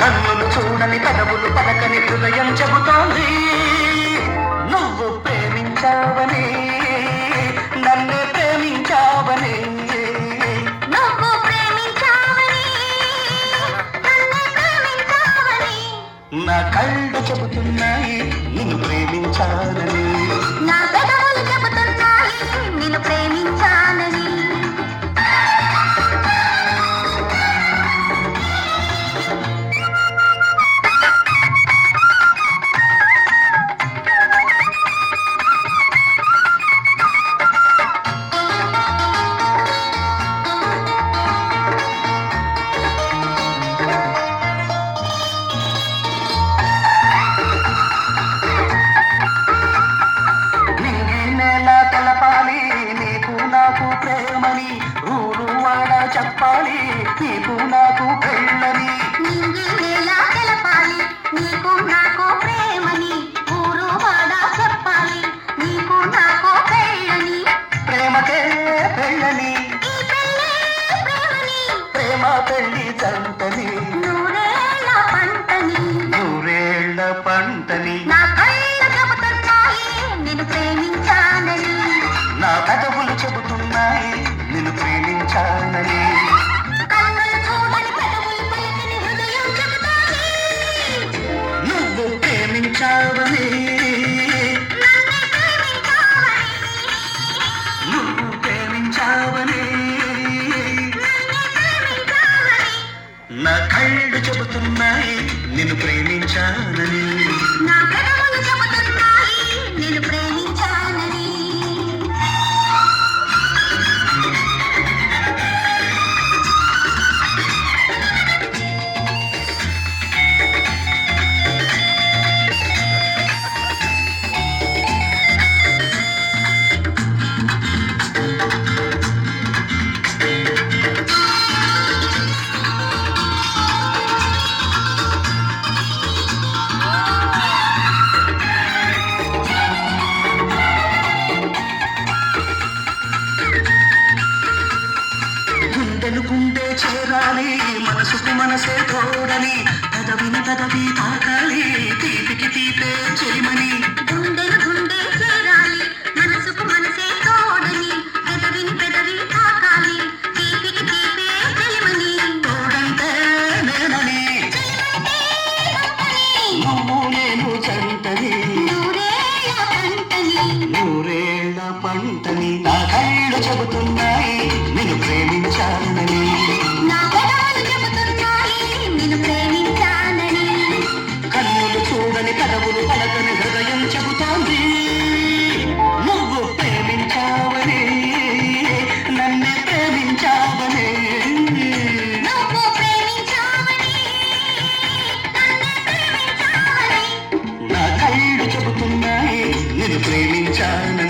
కన్నులు చూడని పదవులు పలకని హృదయం చెబుతోంది. నువ్వు ప్రేమించావని నన్ను నువ్వు ప్రేమించావని నా కళ్ళు చెబుతున్నాయి నిన్ను ప్రేమించాలని 等 నిన్ను ప్రేమించానని కాని మనసుకు మనసే తోడని. కదవిని కదవి తా పలకని హృదయం చెబుతోంది. నువ్వు ప్రేమించావని నన్నే ప్రేమించావని. నా కళ్ళు చెబుతున్నాయి నేను ప్రేమించాను